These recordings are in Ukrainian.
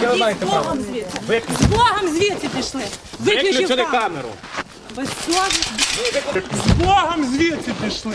Яке ви маєте з право? Богом звідси. Виключ- З Богом звідси пішли. Виключили камеру. Без Безсовісно. З Богом звідси пішли.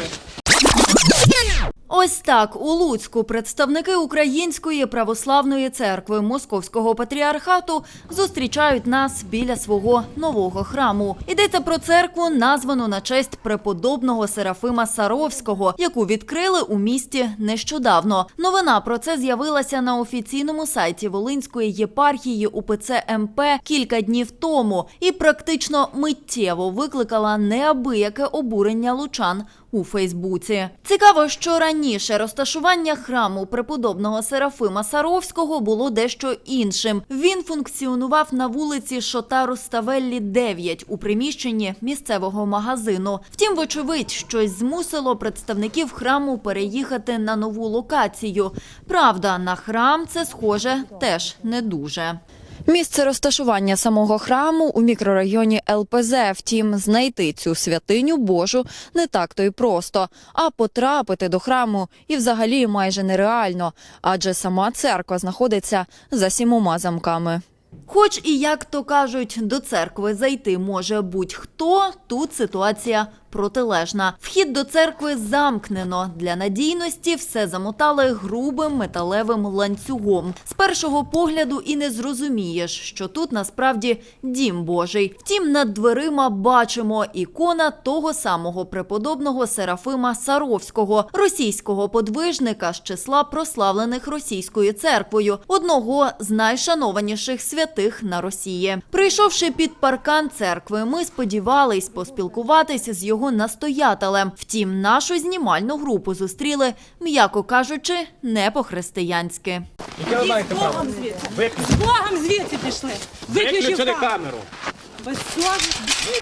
Ось так у Луцьку представники Української православної церкви Московського патріархату зустрічають нас біля свого нового храму. Йдеться про церкву, названу на честь преподобного Серафима Саровського, яку відкрили у місті нещодавно. Новина про це з'явилася на офіційному сайті Волинської єпархії УПЦ МП кілька днів тому і практично миттєво викликала неабияке обурення лучан у Фейсбуці. Цікаво, що раніше розташування храму преподобного Серафима Саровського було дещо іншим. Він функціонував на вулиці Шотару Ставеллі 9 у приміщенні місцевого магазину. Втім, вочевидь, щось змусило представників храму переїхати на нову локацію. Правда, на храм це схоже теж не дуже. Місце розташування самого храму у мікрорайоні ЛПЗ. Втім, знайти цю святиню Божу не так то й просто. А потрапити до храму і взагалі майже нереально, адже сама церква знаходиться за сімома замками. Хоч і як то кажуть, до церкви зайти може будь-хто, тут ситуація протилежна. Вхід до церкви замкнено. Для надійності все замотали грубим металевим ланцюгом. З першого погляду і не зрозумієш, що тут насправді дім Божий. Втім, над дверима бачимо ікона того самого преподобного Серафима Саровського, російського подвижника з числа прославлених російською церквою, одного з найшанованіших святих на Росії. Прийшовши під паркан церкви, ми сподівались поспілкуватися з його настоятелем. Втім, нашу знімальну групу зустріли, м'яко кажучи, не по-християнськи. З? Богом звідси. З Богом звідси пішли. Виключили камеру.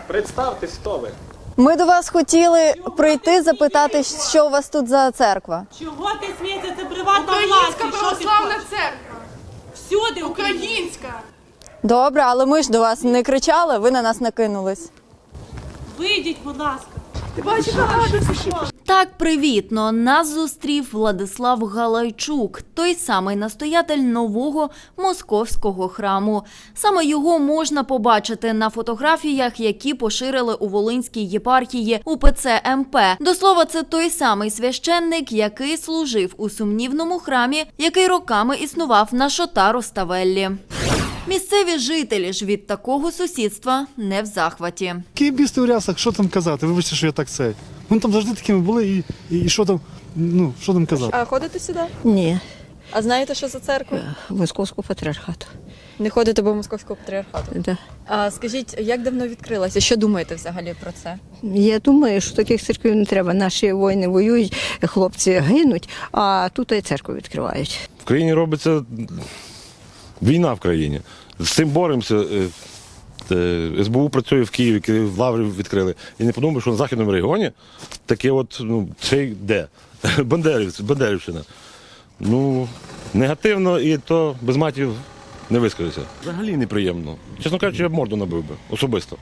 Представтесь, хто ви. Ми до вас хотіли прийти запитати, що у вас тут за церква. Чого ти смієшся? Це приватна Українська. Православна церква. Всюди Українська. Добре, але ми ж до вас не кричали, ви на нас накинулись. Вийдіть, будь ласка. Ти бачиш. Так привітно нас зустрів Владислав Галайчук, той самий настоятель нового московського храму. Саме його можна побачити на фотографіях, які поширили у Волинській єпархії УПЦ МП. До слова, це той самий священник, який служив у сумнівному храмі, який роками існував на Шотару Ставеллі. Місцеві жителі ж від такого сусідства не в захваті. Київбісти у рясах, що там казати? Вибачте, що я так це. Вони там завжди такими були, і, і, і що там, ну, що там казати? А ходите сюди? Ні, А знаєте, що за церква? московського патріархату. Не ходите до московського патріархату. Да. А скажіть, як давно відкрилася? Що думаєте взагалі про це? Я думаю, що таких церквів не треба. Наші воїни воюють, хлопці гинуть, а тут і церкву відкривають. В країні робиться війна в країні. З цим боремося. Е, е, СБУ працює в Києві, в Лаврі відкрили. І не подумав, що на західному регіоні таке от, ну, це де? Бандерівці, Бандерівщина. Ну, негативно і то без матів не вискажуся. Взагалі неприємно. Чесно кажучи, я б морду набив би особисто.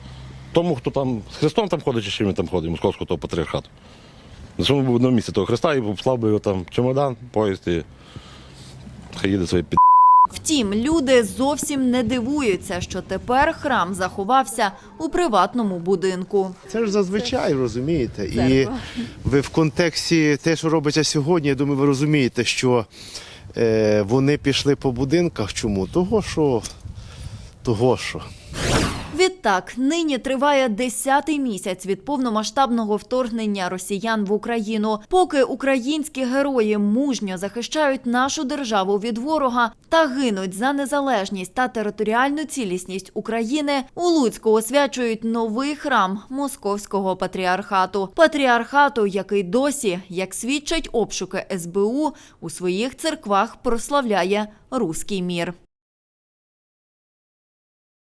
Тому, хто там з Христом там ходить, чи чим він там ходить, московського того патріархату. На своєму був на місці того Христа і послав би його там чемодан, поїзд і хай їде своє під. Втім, люди зовсім не дивуються, що тепер храм заховався у приватному будинку. Це ж зазвичай розумієте. І ви в контексті те, що робиться сьогодні, я думаю, ви розумієте, що е, вони пішли по будинках. Чому? Того, що того, що. Відтак, нині триває десятий місяць від повномасштабного вторгнення росіян в Україну. Поки українські герої мужньо захищають нашу державу від ворога та гинуть за незалежність та територіальну цілісність України, у Луцьку освячують новий храм Московського патріархату. Патріархату, який досі, як свідчать обшуки СБУ, у своїх церквах прославляє руський мір.